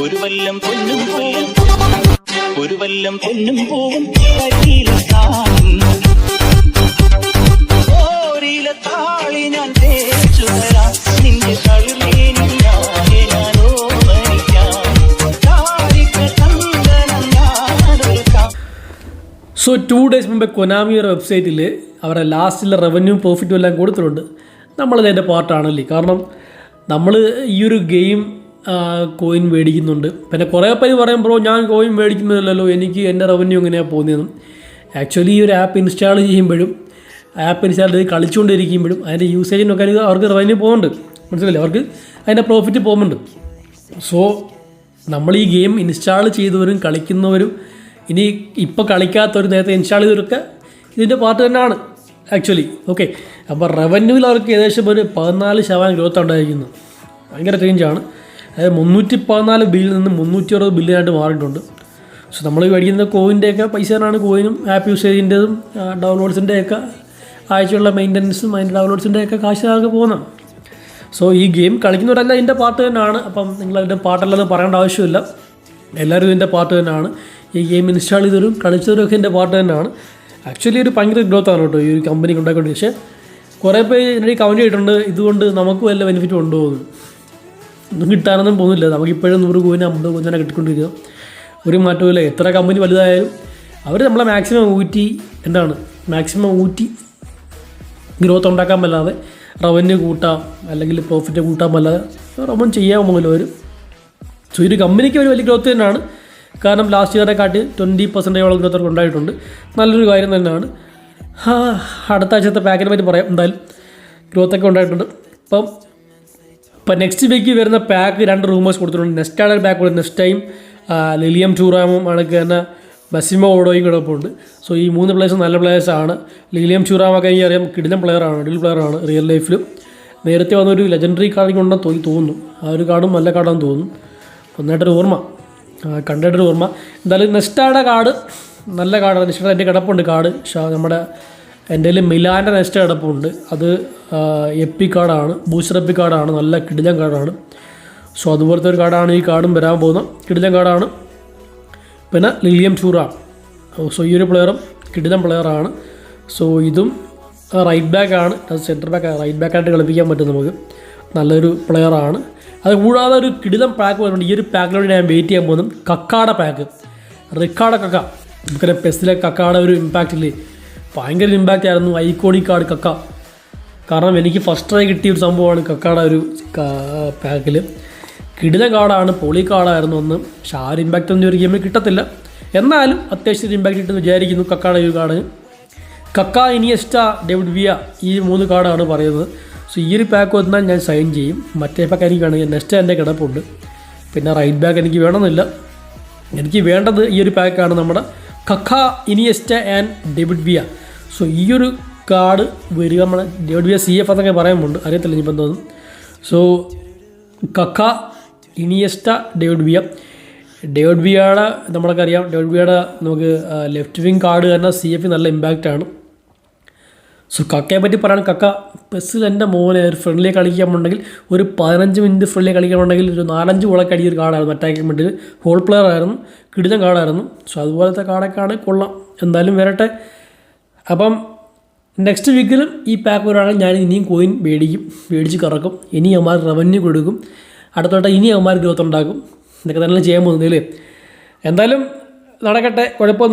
ഒരു വല്ലം പൊന്നും പോവും ഒരു വല്ലം പൊന്നും പൂവും സോ ടു ഡേയ്സ് മുമ്പേ കൊനാമിയുടെ വെബ്സൈറ്റിൽ അവരുടെ ലാസ്റ്റിലെ റവന്യൂ പ്രോഫിറ്റും എല്ലാം കൊടുത്തിട്ടുണ്ട്. നമ്മളതിന്റെ പാർട്ടാണല്ലേ കാരണം നമ്മൾ ഈ ഒരു ഗെയിം കോയിൻ മേടിക്കുന്നുണ്ട്. പിന്നെ കുറേ പേര് പറയും ബ്രോ ഞാൻ കോയിൻ മേടിക്കുന്നില്ലല്ലോ. എനിക്ക് എന്റെ റവന്യൂ എങ്ങനെയാണ് പോകുന്നതെന്നും? ആക്ച്വലി ഈ ഒരു ആപ്പ് ഇൻസ്റ്റാൾ ചെയ്യുമ്പോഴും ആപ്പ് ഇൻസ്റ്റാൾ ചെയ്ത് കളിച്ചുകൊണ്ടിരിക്കുമ്പോഴും അതിന്റെ യൂസേജിനൊക്കെ അവർക്ക് റവന്യൂ പോകുന്നുണ്ട്. മനസ്സിലല്ലേ അവർക്ക് അതിന്റെ പ്രോഫിറ്റ് പോകുന്നുണ്ട്. സോ നമ്മൾ ഈ ഗെയിം ഇൻസ്റ്റാൾ ചെയ്തവരും കളിക്കുന്നവരും ഇനി ഇപ്പോൾ കളിക്കാത്തവർ നേരത്തെ ഇൻസ്റ്റാൾ ചെയ്തവരൊക്കെ ഇതിന്റെ പാർട്ട് തന്നെയാണ് ആക്ച്വലി ഓക്കെ അപ്പോൾ റവന്യൂവിൽ അവർക്ക് ഏകദേശം ഒരു പതിനാല് ശതമാനം ഗ്രോത്ത് ഉണ്ടായിരിക്കുന്നു. ഭയങ്കര ചേഞ്ചാണ് അതായത് മുന്നൂറ്റി പതിനാല് ബില്ലിൽ നിന്ന് മുന്നൂറ്റി അറുപത് ബില്ലിനായിട്ട് മാറിയിട്ടുണ്ട്. സോ നമ്മൾ മേടിക്കുന്ന കോയിന്റെയൊക്കെ പൈസ തന്നെയാണ് കോയിനും ആപ്പ് യൂസേജിന്റെതും ഡൗൺലോഡ്സിന്റെയൊക്കെ ആഴ്ചയുള്ള മെയിന്റനൻസും അതിന്റെ ഡൗൺലോഡ്സിന്റെയൊക്കെ കാശ് ആകെ പോകുന്നതാണ് സോ ഈ ഗെയിം കളിക്കുന്നവരെല്ലാം ഇതിന്റെ പാർട്ട് തന്നെയാണ്. അപ്പം നിങ്ങളതിന്റെ പാട്ടല്ലെന്ന് പറയേണ്ട ആവശ്യമില്ല. എല്ലാവരും ഇതിന്റെ പാർട്ട് തന്നെയാണ്. ഈ ഗെയിം ഇൻസ്റ്റാൾ ചെയ്തവരും കളിച്ചവരും ഒക്കെ എന്റെ പാർട്ട് തന്നെയാണ്. ആക്ച്വലി ഒരു ഭയങ്കര ഗ്രോത്ത് ആണ് കേട്ടോ ഈ ഒരു കമ്പനി ഉണ്ടാക്കിക്കൊണ്ട് പക്ഷേ കുറേ പേര് ഇതിന്റെ കമന്റ് ചെയ്തിട്ടുണ്ട് ഇതുകൊണ്ട് നമുക്ക് വല്ല ബെനിഫിറ്റ് ഉണ്ടോ? എന്ന്. ഒന്നും കിട്ടാനൊന്നും പോകുന്നില്ല. നമുക്കിപ്പോഴും നൂറ് കോയിന് അമ്പത് കോയിനെ കിട്ടിക്കൊണ്ടിരിക്കുക ഒരു മാറ്റവും എത്ര കമ്പനി വലുതായാലും അവർ നമ്മളെ മാക്സിമം ഊറ്റി എന്താണ്? മാക്സിമം ഊറ്റി ഗ്രോത്ത് ഉണ്ടാക്കാൻ പറ്റാതെ റവന്യൂ കൂട്ടാം അല്ലെങ്കിൽ പ്രോഫിറ്റ് കൂട്ടാൻ പറ്റാതെ റവൻ ചെയ്യാൻ പോകുമല്ലോ അവർ സോ ഒരു കമ്പനിക്ക് ഒരു വലിയ ഗ്രോത്ത് തന്നെയാണ്. കാരണം ലാസ്റ്റ് ഇയറെ കാട്ടി ട്വന്റി പെർസെന്റേജോളം ഗ്രോത്ത് അവർക്ക് ഉണ്ടായിട്ടുണ്ട്. നല്ലൊരു കാര്യം തന്നെയാണ്. അടുത്ത ആഴ്ചത്തെ പാക്കിനെ പറ്റി പറയാം. എന്തായാലും ഗ്രോത്ത് ഒക്കെ ഉണ്ടായിട്ടുണ്ട്. ഇപ്പം ഇപ്പം നെക്സ്റ്റ് വീക്ക് വരുന്ന പാക്ക് രണ്ട് റൂമേഴ്സ് കൊടുത്തിട്ടുണ്ട്. നെക്സ്റ്റ് ആണ് പാക്ക് കൊടുത്തത്. നെക്സ്റ്റ് ടൈം ലിലിയം ചൂറാമും ആണെങ്കിൽ തന്നെ ബസിമോ ഓടോയും കിടപ്പുണ്ട് സോ ഈ മൂന്ന് പ്ലേയേഴ്സ് നല്ല പ്ലേയേഴ്സാണ് ലിലിയം ചൂറാമൊക്കെ എനിക്ക് അറിയാം. കിടിലം പ്ലെയറാണ് അടിൽ പ്ലെയറാണ് റിയൽ ലൈഫിലും നേരത്തെ വന്നൊരു ലെജൻഡറി കാർഡിങ് ഉണ്ടെന്ന് തോന്നി തോന്നുന്നു. ആ ഒരു കാർഡും നല്ല കാർഡാണെന്ന് തോന്നുന്നു. നന്നായിട്ടൊരു ഓർമ്മ. കണ്ടിട്ടൊരു ഓർമ്മ. എന്തായാലും നെസ്റ്റായുടെ കാർഡ് നല്ല കാർഡാണ് നെസ്റ്റാടെ എന്റെ കിടപ്പുണ്ട് കാർഡ് നമ്മുടെ എന്റെ കയ്യിൽ മിലാന്റെ നെസ്റ്റ് കിടപ്പുണ്ട്. അത് എപ്പി കാർഡാണ് ബൂസ്റ്റർ എപ്പി കാർഡാണ് നല്ല കിടിലൻ കാർഡാണ് സോ അതുപോലത്തെ ഒരു കാർഡാണ് ഈ കാടും വരാൻ പോകുന്ന കിടിലൻ കാർഡാണ് പിന്നെ ലിലിയം ചൂറ. സോ ഈ ഒരു പ്ലെയറും കിടിലൻ പ്ലെയറാണ്. സോ ഇതും റൈറ്റ് ബാക്കാണ് സെന്റർ ബാക്ക് റൈറ്റ് ബാക്കായിട്ട് കളിപ്പിക്കാൻ പറ്റും നമുക്ക്. നല്ലൊരു പ്ലെയറാണ്. അത് കൂടാതെ ഒരു കിടിലം പാക്ക് വരുന്നുണ്ട്. ഈ ഒരു പാക്കിലൂടെ ഞാൻ വെയിറ്റ് ചെയ്യാൻ പോകുന്നത് കക്കാട പാക്ക് റിക്കാട കക്ക. നമുക്കറിയാം പെസ്സിലെ കക്കാട ഒരു ഇമ്പാക്റ്റ് ഇല്ലേ? ഭയങ്കര ഇമ്പാക്റ്റ് ആയിരുന്നു. ഐക്കോണിക് കാർഡ് കക്ക. കാരണം എനിക്ക് ഫസ്റ്റ് ആയി കിട്ടിയ ഒരു സംഭവമാണ് കക്കാട ഒരു പാക്കിൽ കിടില കാർഡാണ് പൊളി കാർഡായിരുന്നു ഒന്ന്. പക്ഷെ ആ ഒരു ഇമ്പാക്റ്റ് ഒന്നും ഒരു ഗെയിമിൽ കിട്ടത്തില്ല. എന്നാലും അത്യാവശ്യം ഒരു ഇമ്പാക്റ്റ് കിട്ടുമെന്ന് വിചാരിക്കുന്നു കക്കാട ഒരു കാർഡ്. കക്ക ഇനിയസ്റ്റ ഡെവിഡ് വിയ ഈ മൂന്ന് കാർഡാണ് പറയുന്നത്. സോ ഈ ഒരു പാക്ക് വന്നാൽ ഞാൻ സൈൻ ചെയ്യും. മറ്റേ പാക്ക് എനിക്ക് വേണമെങ്കിൽ നെക്സ്റ്റ് എന്റെ കിടപ്പുണ്ട്. പിന്നെ റൈറ്റ് ബാക്ക് എനിക്ക് വേണമെന്നില്ല. എനിക്ക് വേണ്ടത് ഈ ഒരു പാക്കാണ് നമ്മുടെ Kaka Iniesta and David Villa so ഈ ഒരു കാർഡ് വരിക നമ്മുടെ ഡേവിഡ് വിയ സി എഫ് എന്നൊക്കെ പറയുന്നുണ്ട്. അറിയത്തില്ല ഇനിയിപ്പം തോന്നും so Kaka Iniesta David Villa David വിയയുടെ നമ്മളൊക്കെ അറിയാം. ഡേവിഡ് വിയയുടെ നമുക്ക് ലെഫ്റ്റ് വിങ് കാർഡ് തന്നെ സി എഫ് നല്ല ഇമ്പാക്റ്റാണ് സോ കക്കയെ പറ്റി പറയാൻ കക്ക പെസ്സിൽ എന്റെ മോനെ ഒരു ഫ്രണ്ട്ലി കളിക്കാമുണ്ടെങ്കിൽ ഒരു പതിനഞ്ച് മിനിറ്റ് ഫ്രണ്ട്ലി കളിക്കാമുണ്ടെങ്കിൽ ഒരു നാലഞ്ച് ഗോളൊക്കെ അടിയൊരു കാർഡായിരുന്നു അറ്റാക്കിംഗ് വേണ്ടി ഹോൾ പ്ലെയർ ആയിരുന്നു കിടിലം കാർഡായിരുന്നു സോ അതുപോലത്തെ കാർഡൊക്കെയാണ് കൊള്ളാം. എന്തായാലും വരട്ടെ. അപ്പം നെക്സ്റ്റ് വീക്കിലും ഈ പാക്ക് വരുവാണെങ്കിൽ ഞാൻ ഇനിയും കോയിൻ മേടിക്കും മേടിച്ച് കറക്കും. ഇനി അവന്മാർ റവന്യൂ കൊടുക്കും. അടുത്തോട്ട് ഇനി അവന്മാർ ഗ്രോത്ത് ഉണ്ടാക്കും. ഇതൊക്കെ തന്നെ ചെയ്യാൻ പോകുന്നില്ലേ എന്തായാലും നടക്കട്ടെ. കുഴപ്പമൊന്നും